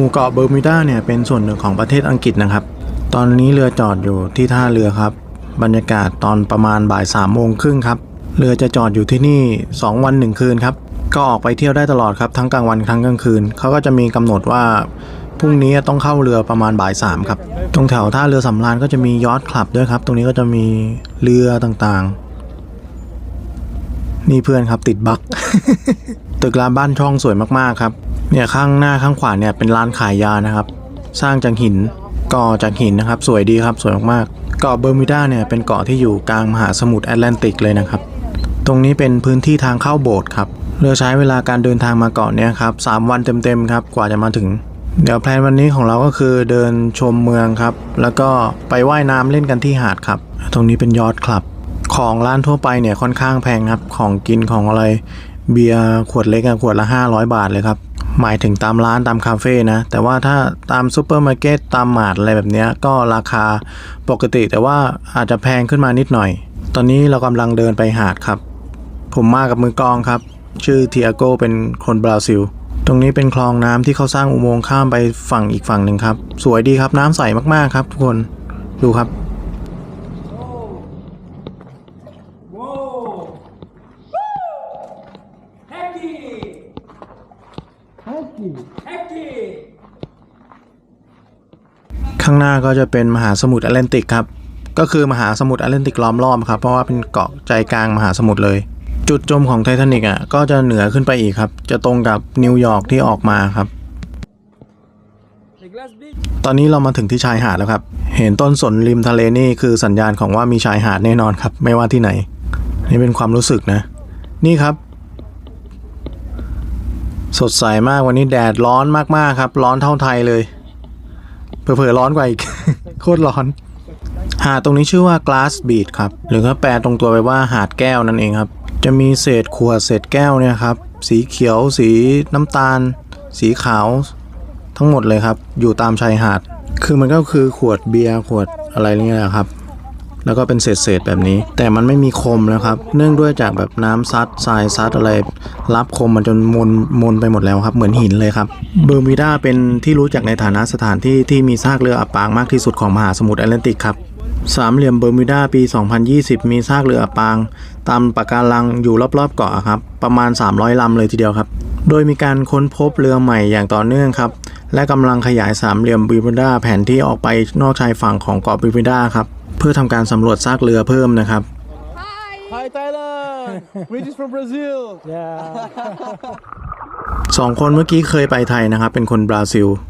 หมู่เกาะเบอร์มิวดาเนี่ยเป็นส่วนหนึ่งของประเทศอังกฤษนะครับ ตอนนี้เรือจอดอยู่ที่ท่าเรือครับ บรรยากาศตอนประมาณบ่ายสามโมงครึ่งครับ เรือจะจอดอยู่ที่นี่ 2 วัน 1 คืนครับ ก็ออกไปเที่ยวได้ตลอดครับทั้งกลางวันทั้งกลางคืน เขาก็จะมีกำหนดว่าพรุ่งนี้ต้องเข้าเรือประมาณบ่ายสามครับ ตรงแถวท่าเรือสำราญก็จะมียอทคลับด้วยครับ ตรงนี้ก็จะมีเรือต่างๆ นี่เพื่อนครับติดบัก ตึกรามบ้านช่องสวยมากๆครับ เนี่ยข้างหน้าข้างขวาเนี่ยเป็นร้านขายยานะครับ สร้างจากหินก่อจากหินนะครับ สวยดีครับสวยมากๆเกาะเบอร์มิวดาเนี่ยเป็นเกาะที่อยู่กลางมหาสมุทรแอตแลนติกเลยนะครับ ตรงนี้เป็นพื้นที่ทางเข้าโบสถ์ครับเรือใช้เวลาการเดินทางมาเกาะเนี่ยครับสามวันเต็มๆครับกว่าจะมาถึง เดี๋ยวแพลนวันนี้ของเราก็คือเดินชมเมืองครับ แล้วก็ไปว่ายน้ำเล่นกันที่หาดครับ ตรงนี้เป็นยอดคลับ ของร้านทั่วไปเนี่ยค่อนข้างแพงครับของกินของอะไรเบียร์ขวดเล็กอะขวดละ 500 บาทเลยครับ หมายถึงตามร้านตามคาเฟ่นะ แต่ว่าถ้าตามซูเปอร์มาร์เก็ตตามหมาร์ทอะไรแบบนี้ก็ราคาปกติแต่ว่าอาจจะแพงขึ้นมานิดหน่อย ตอนนี้เรากำลังเดินไปหาดครับ ผมมากับมือกองครับ ชื่อเทียโกเป็นคนบราซิล ตรงนี้เป็นคลองน้ำที่เขาสร้างอุโมงค์ข้ามไปฝั่งอีกฝั่งหนึ่งครับ สวยดีครับน้ำใสมากๆครับ ทุกคนดูครับ Whoa! Hecky! Heki Heki ข้างหน้าก็จะเป็นมหาสมุทรแอตแลนติกครับ ก็คือมหาสมุทรแอตแลนติกล้อมรอบครับ เพราะว่าเป็นเกาะใจกลางมหาสมุทรเลย จุดจมของไททานิกอะก็จะเหนือขึ้นไปอีกครับ จะตรงกับนิวยอร์กที่ออกมาครับ ตอนนี้เรามาถึงที่ชายหาดแล้วครับ เห็นต้นสนริมทะเลนี่คือสัญญาณของว่ามีชายหาดแน่นอนครับ ไม่ว่าที่ไหน นี่เป็นความรู้สึกนะ นี่ครับ สดใสมากวันนี้แดดร้อนมากๆครับ ร้อนเท่าไทยเลยเผลอๆร้อนกว่าอีก โคตรร้อน หาดตรงนี้ชื่อว่า glass beach ครับ หรือก็แปลตรงตัวไปว่าหาดแก้วนั่นเองครับ จะมีเศษขวดเศษแก้วเนี่ยครับ สีเขียว สีน้ำตาล สีขาว ทั้งหมดเลยครับ อยู่ตามชายหาด คือมันก็คือขวดเบียร์ขวดอะไรนี่แหละครับ แล้วก็เป็นเศษเศษๆแบบนี้ แต่มันไม่มีคมนะครับ เนื่องด้วยจากแบบน้ำซัดทรายซัดอะไรรับคมมันจนมนมนไปหมดแล้วครับ เหมือนหินเลยครับเบอร์มิวดาเป็นที่รู้จักในฐานะสถานที่ที่มีซากเรืออับปางมากที่สุดของมหาสมุทรแอตแลนติกครับสามเหลี่ยมเบอร์มิวดาปี 2020 มีซากเรืออับปาง ตามปะการังอยู่รอบๆเกาะครับ ประมาณ 300 ลำเลยทีเดียวครับ โดยมีการค้นพบเรือใหม่อย่างต่อเนื่องครับ และกำลังขยายสามเหลี่ยมเบอร์มิวดาแผนที่ออกไปนอกชายฝั่งของเกาะเบอร์มิวดาครับ เพื่อทำการสำรวจซากเรือเพิ่มนะครับ Hi Thailand! We're just from Brazil. Yeah. สองคนเมื่อกี้เคยไปไทยนะครับ เป็นคนบราซิล